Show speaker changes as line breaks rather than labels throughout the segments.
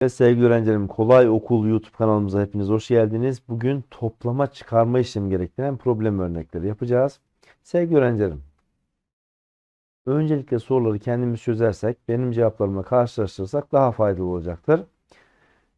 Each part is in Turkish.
Evet sevgili öğrencilerim Kolay Okul YouTube kanalımıza hepiniz hoş geldiniz. Bugün toplama çıkarma işlemi gerektiren problem örnekleri yapacağız. Sevgili öğrencilerim öncelikle soruları kendimiz çözersek benim cevaplarımla karşılaştırırsak daha faydalı olacaktır.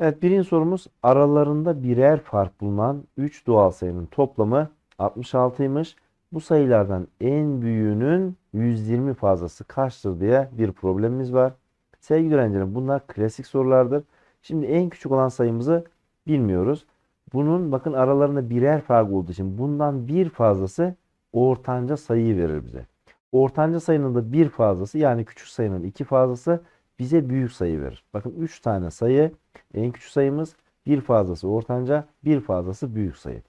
Evet birinci sorumuz aralarında birer fark bulunan 3 doğal sayının toplamı 66'ymış. Bu sayılardan en büyüğünün 120 fazlası kaçtır diye bir problemimiz var. Sevgili öğrencilerim bunlar klasik sorulardır. Şimdi en küçük olan sayımızı bilmiyoruz. Bunun bakın aralarında birer fark olduğu için bundan bir fazlası ortanca sayıyı verir bize. Ortanca sayının da bir fazlası yani küçük sayının iki fazlası bize büyük sayı verir. Bakın 3 tane sayı en küçük sayımız bir fazlası ortanca bir fazlası büyük sayı.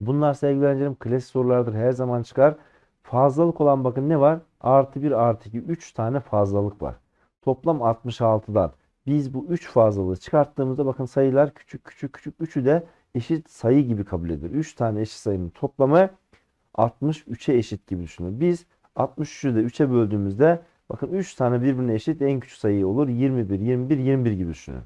Bunlar sevgili öğrencilerim klasik sorulardır her zaman çıkar. Fazlalık olan bakın ne var? Artı 1 artı 2 3 tane fazlalık var. Toplam 66'dan biz bu 3 fazlalığı çıkarttığımızda bakın sayılar küçük küçük küçük. Üçü de eşit sayı gibi kabul edilir. 3 tane eşit sayının toplamı 63'e eşit gibi düşünün. Biz 63'ü de 3'e böldüğümüzde bakın 3 tane birbirine eşit en küçük sayı olur. 21, 21, 21 gibi düşünün.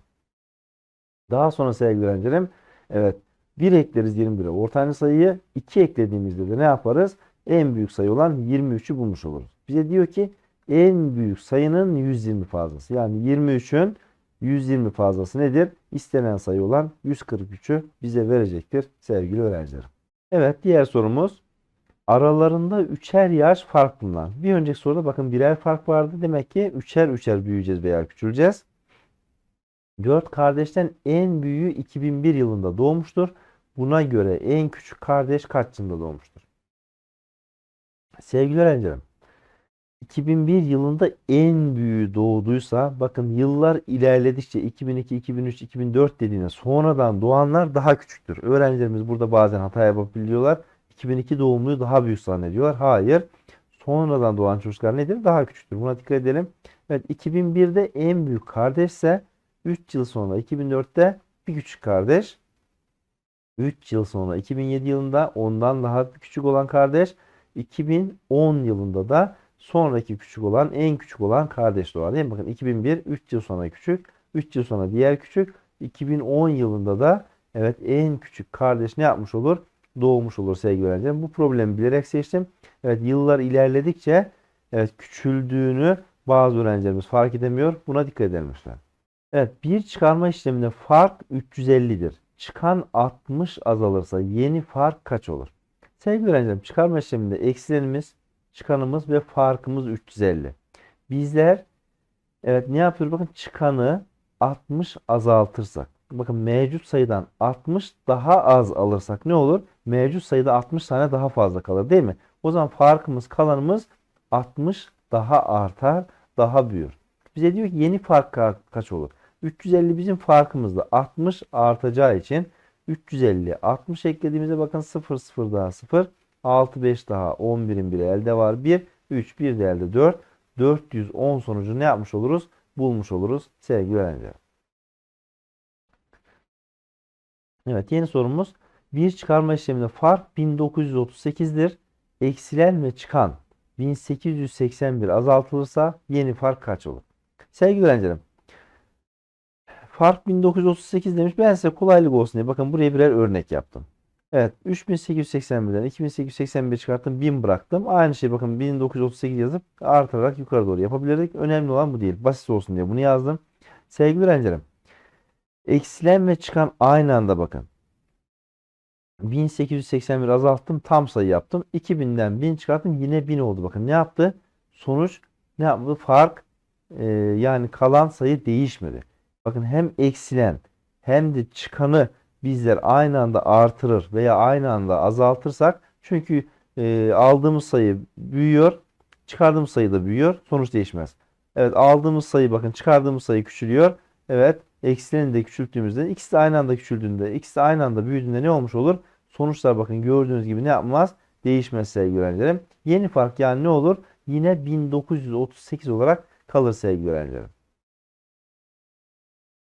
Daha sonra sevgili öğrencilerim evet 1 ekleriz 21'e. Ortanca sayıyı 2 eklediğimizde de ne yaparız? En büyük sayı olan 23'ü bulmuş oluruz. Bize diyor ki en büyük sayının 120 fazlası. Yani 23'ün 120 fazlası nedir? İstenen sayı olan 143'ü bize verecektir sevgili öğrencilerim. Evet diğer sorumuz. Aralarında üçer yaş fark bulunan. Bir önceki soruda bakın birer fark vardı. Demek ki üçer üçer büyüyeceğiz veya küçüleceğiz. Dört kardeşten en büyüğü 2001 yılında doğmuştur. Buna göre en küçük kardeş kaç yılında doğmuştur? Sevgili öğrencilerim. 2001 yılında en büyüğü doğduysa bakın yıllar ilerledikçe 2002, 2003, 2004 dediğine sonradan doğanlar daha küçüktür. Öğrencilerimiz burada bazen hata yapabiliyorlar. 2002 doğumluyu daha büyük zannediyorlar. Hayır. Sonradan doğan çocuklar nedir? Daha küçüktür. Buna dikkat edelim. Evet 2001'de en büyük kardeşse 3 yıl sonra 2004'te bir küçük kardeş. 3 yıl sonra 2007 yılında ondan daha küçük olan kardeş. 2010 yılında da sonraki küçük olan en küçük olan kardeş doğar. Değil mi? Bakın 2001 3 yıl sonra küçük. 3 yıl sonra diğer küçük. 2010 yılında da evet en küçük kardeş ne yapmış olur? Doğmuş olur sevgili öğrencilerim. Bu problemi bilerek seçtim. Evet yıllar ilerledikçe evet küçüldüğünü bazı öğrencilerimiz fark edemiyor. Buna dikkat edelim lütfen. Evet bir çıkarma işleminde fark 350'dir. Çıkan 60 azalırsa yeni fark kaç olur? Sevgili öğrencilerim çıkarma işleminde eksilenimiz çıkanımız ve farkımız 350. Bizler evet ne yapıyoruz? Bakın çıkanı 60 azaltırsak. Bakın mevcut sayıdan 60 daha az alırsak ne olur? Mevcut sayıda 60 tane daha fazla kalır değil mi? O zaman farkımız kalanımız 60 daha artar, daha büyür. Bize diyor ki yeni fark ka- kaç olur? 350 bizim farkımızda 60 artacağı için 350 60 eklediğimizde bakın 0 0 daha 0 6 5 daha 11'in biri elde var 1 3 1 de elde 4 410 sonucu ne yapmış oluruz? Bulmuş oluruz sevgili öğrenciler. Evet yeni sorumuz bir çıkarma işleminde fark 1938'dir. Eksilen ve çıkan 1881 azaltılırsa yeni fark kaç olur? Sevgili öğrencilerim fark 1938 demiş. Ben size kolaylık olsun diye bakın buraya birer örnek yaptım. Evet 3881'den 2881 çıkarttım 1000 bıraktım. Aynı şey bakın 1938 yazıp artarak yukarı doğru yapabilirdik. Önemli olan bu değil. Basit olsun diye bunu yazdım. Sevgili öğrencilerim eksilen ve çıkan aynı anda bakın. 1881 azalttım tam sayı yaptım. 2000'den 1000 çıkarttım yine 1000 oldu. Bakın ne yaptı? Sonuç ne yaptı? Fark e, yani kalan sayı değişmedi. Bakın hem eksilen hem de çıkanı bizler aynı anda artırır veya aynı anda azaltırsak çünkü e, aldığımız sayı büyüyor, çıkardığımız sayı da büyüyor. Sonuç değişmez. Evet aldığımız sayı bakın çıkardığımız sayı küçülüyor. Evet eksileni de küçülttüğümüzde ikisi de aynı anda küçüldüğünde ikisi de aynı anda büyüdüğünde ne olmuş olur? Sonuçlar bakın gördüğünüz gibi ne yapmaz? Değişmez sevgili öğrencilerim. Yeni fark yani ne olur? Yine 1938 olarak kalır sevgili öğrencilerim.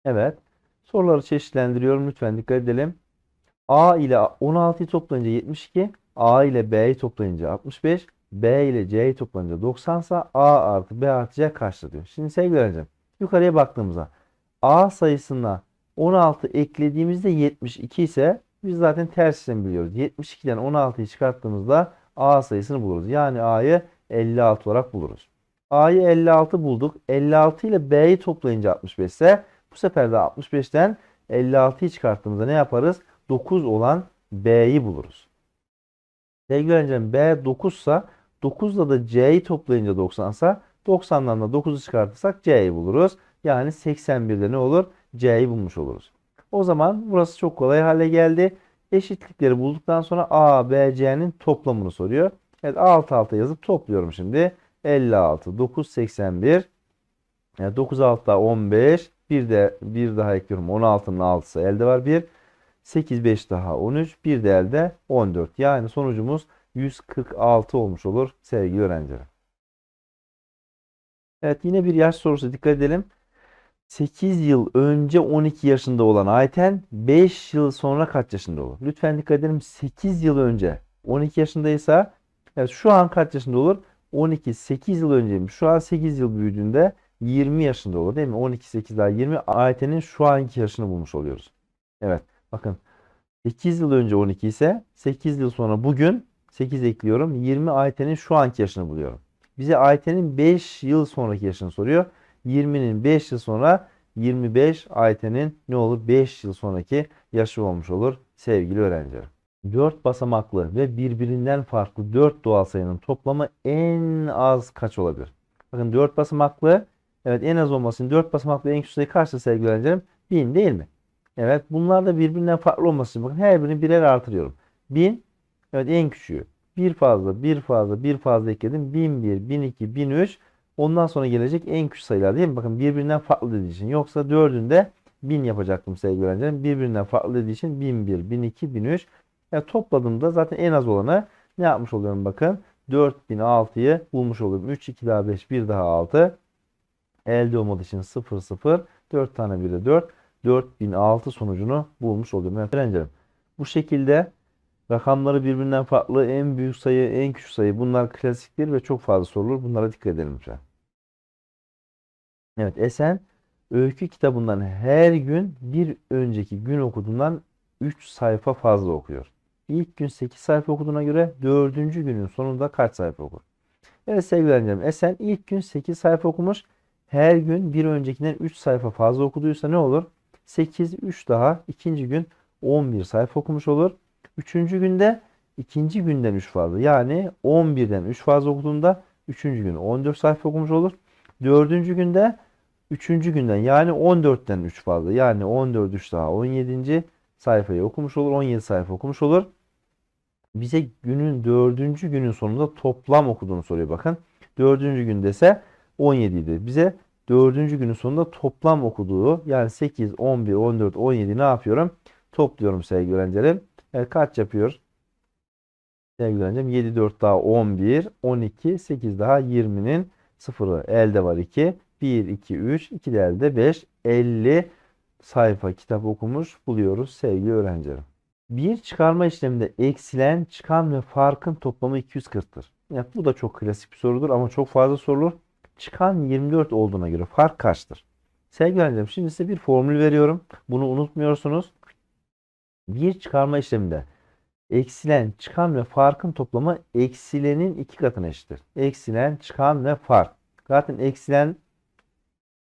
Evet. Soruları çeşitlendiriyorum. Lütfen dikkat edelim. A ile 16'yı toplayınca 72. A ile B'yi toplayınca 65. B ile C'yi toplanınca 90 sa A artı B artı C kaçtır diyor. Şimdi sevgili öğrencim yukarıya baktığımızda A sayısına 16 eklediğimizde 72 ise biz zaten ters işlemi biliyoruz. 72'den 16'yı çıkarttığımızda A sayısını buluruz. Yani A'yı 56 olarak buluruz. A'yı 56 bulduk. 56 ile B'yi toplayınca 65 ise bu sefer de 65'ten 56'yı çıkarttığımızda ne yaparız? 9 olan B'yi buluruz. Sevgili öğrencim B 9 ise 9'la da C'yi toplayınca 90 ise 90'dan da 9'u çıkartırsak C'yi buluruz. Yani 81'de ne olur? C'yi bulmuş oluruz. O zaman burası çok kolay hale geldi. Eşitlikleri bulduktan sonra A, B, C'nin toplamını soruyor. Evet alt alta yazıp topluyorum şimdi. 56, 9, 81. Yani 9 alt daha 15. Bir de bir daha ekliyorum. 16'nın 6'sı elde var 1. 8, 5 daha 13. Bir de elde 14. Yani sonucumuz 146 olmuş olur sevgili öğrenciler. Evet yine bir yaş sorusu dikkat edelim. 8 yıl önce 12 yaşında olan Ayten 5 yıl sonra kaç yaşında olur? Lütfen dikkat edelim 8 yıl önce 12 yaşındaysa evet şu an kaç yaşında olur? 12 8 yıl önceymiş. Şu an 8 yıl büyüdüğünde 20 yaşında olur değil mi? 12 8 daha 20 Ayten'in şu anki yaşını bulmuş oluyoruz. Evet bakın 8 yıl önce 12 ise 8 yıl sonra bugün 8 ekliyorum. 20 Ayten'in şu anki yaşını buluyorum. Bize Ayten'in 5 yıl sonraki yaşını soruyor. 20'nin 5 yıl sonra 25 Ayten'in ne olur 5 yıl sonraki yaşı olmuş olur sevgili öğrenciler. 4 basamaklı ve birbirinden farklı 4 doğal sayının toplamı en az kaç olabilir? Bakın 4 basamaklı evet en az olmasın 4 basamaklı en küçük sayı kaçtır sevgili öğrencilerim? 1000 değil mi? Evet bunlar da birbirinden farklı olması için bakın her birini birer artırıyorum. 1000 evet en küçüğü. Bir fazla, bir fazla, bir fazla ekledim. 1001, 1002, 1003 Ondan sonra gelecek en küçük sayılar değil mi? Bakın birbirinden farklı dediği için. Yoksa dördünde 1000 yapacaktım sevgili öğrencilerim. Birbirinden farklı dediği için 1001, 1002, 1003. Yani topladığımda zaten en az olanı ne yapmış oluyorum bakın. 4006'yı bulmuş oluyorum. 3, 2 daha 5, 1 daha 6. Elde olmadığı için 0, 0. 4 tane 1 de 4. 4006 sonucunu bulmuş oluyorum. Evet öğrencilerim. Bu şekilde Rakamları birbirinden farklı en büyük sayı, en küçük sayı bunlar klasiktir ve çok fazla sorulur. Bunlara dikkat edelim lütfen. Evet Esen öykü kitabından her gün bir önceki gün okuduğundan 3 sayfa fazla okuyor. İlk gün 8 sayfa okuduğuna göre 4. günün sonunda kaç sayfa okur? Evet sevgili öğrencilerim Esen ilk gün 8 sayfa okumuş. Her gün bir öncekinden 3 sayfa fazla okuduysa ne olur? 8, 3 daha ikinci gün 11 sayfa okumuş olur. Üçüncü günde ikinci günden 3 fazla. Yani 11'den 3 fazla okuduğunda üçüncü gün 14 sayfa okumuş olur. Dördüncü günde üçüncü günden yani 14'ten 3 fazla. Yani 14 3 daha 17. sayfayı okumuş olur. 17 sayfa okumuş olur. Bize günün dördüncü günün sonunda toplam okuduğunu soruyor bakın. Dördüncü günde ise 17 idi. Bize dördüncü günün sonunda toplam okuduğu yani 8, 11, 14, 17 ne yapıyorum? Topluyorum sevgili öğrencilerim. Evet kaç yapıyor? Sevgili öğrencim 7 4 daha 11 12 8 daha 20'nin sıfırı elde var 2 1 2 3 2 de elde 5 50 sayfa kitap okumuş buluyoruz sevgili öğrencilerim. Bir çıkarma işleminde eksilen, çıkan ve farkın toplamı 240'tır. Evet, bu da çok klasik bir sorudur ama çok fazla sorulur. Çıkan 24 olduğuna göre fark kaçtır? Sevgili öğrencilerim şimdi size bir formül veriyorum. Bunu unutmuyorsunuz. Bir çıkarma işleminde eksilen, çıkan ve farkın toplamı eksilenin iki katına eşittir. Eksilen, çıkan ve fark. Zaten eksilen,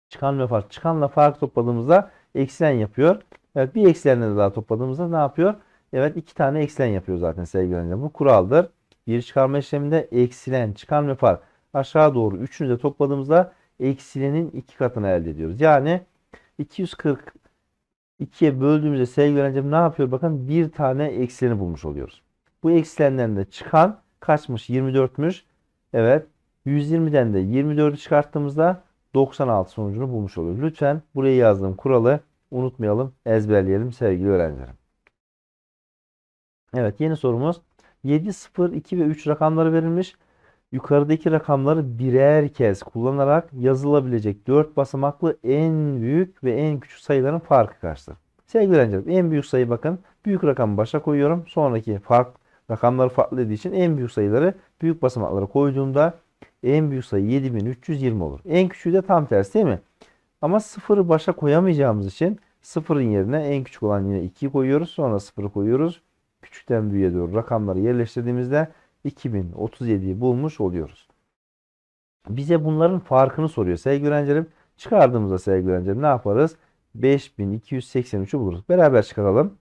çıkan ve fark. Çıkanla fark topladığımızda eksilen yapıyor. Evet bir eksilenle daha topladığımızda ne yapıyor? Evet iki tane eksilen yapıyor zaten sevgili öğrenciler. Bu kuraldır. Bir çıkarma işleminde eksilen, çıkan ve fark. Aşağı doğru üçünü de topladığımızda eksilenin iki katını elde ediyoruz. Yani 240 2'ye böldüğümüzde sevgili öğrencim ne yapıyor? Bakın bir tane eksileni bulmuş oluyoruz. Bu eksilenden de çıkan kaçmış? 24'müş. Evet. 120'den de 24'ü çıkarttığımızda 96 sonucunu bulmuş oluyoruz. Lütfen buraya yazdığım kuralı unutmayalım, ezberleyelim sevgili öğrencilerim. Evet yeni sorumuz 7, 0, 2 ve 3 rakamları verilmiş. Yukarıdaki rakamları birer kez kullanarak yazılabilecek 4 basamaklı en büyük ve en küçük sayıların farkı kaçtır? Sevgili öğrencilerim en büyük sayı bakın. Büyük rakamı başa koyuyorum. Sonraki fark rakamları farklı dediği için en büyük sayıları büyük basamaklara koyduğumda en büyük sayı 7320 olur. En küçüğü de tam tersi değil mi? Ama sıfırı başa koyamayacağımız için sıfırın yerine en küçük olan yine 2'yi koyuyoruz. Sonra sıfırı koyuyoruz. Küçükten büyüğe doğru rakamları yerleştirdiğimizde 2037'yi bulmuş oluyoruz. Bize bunların farkını soruyor sevgili öğrencilerim. Çıkardığımızda sevgili öğrencilerim ne yaparız? 5283'ü buluruz. Beraber çıkaralım.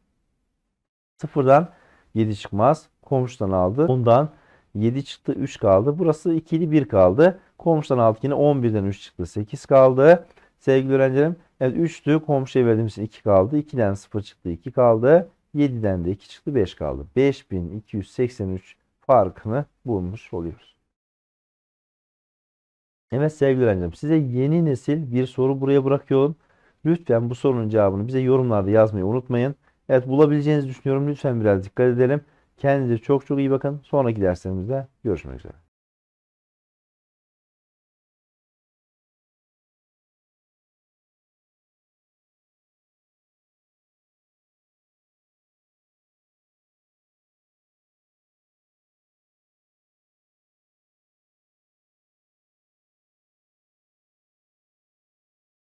Sıfırdan 7 çıkmaz. Komşudan aldı. Ondan 7 çıktı 3 kaldı. Burası 2 idi 1 kaldı. Komşudan aldık yine 11'den 3 çıktı 8 kaldı. Sevgili öğrencilerim evet 3'tü komşuya verdiğimiz için 2 kaldı. 2'den 0 çıktı 2 kaldı. 7'den de 2 çıktı 5 kaldı. 5283 farkını bulmuş oluyoruz. Evet sevgili öğrencilerim size yeni nesil bir soru buraya bırakıyorum. Lütfen bu sorunun cevabını bize yorumlarda yazmayı unutmayın. Evet bulabileceğinizi düşünüyorum. Lütfen biraz dikkat edelim. Kendinize çok çok iyi bakın. Sonraki derslerimizde görüşmek üzere.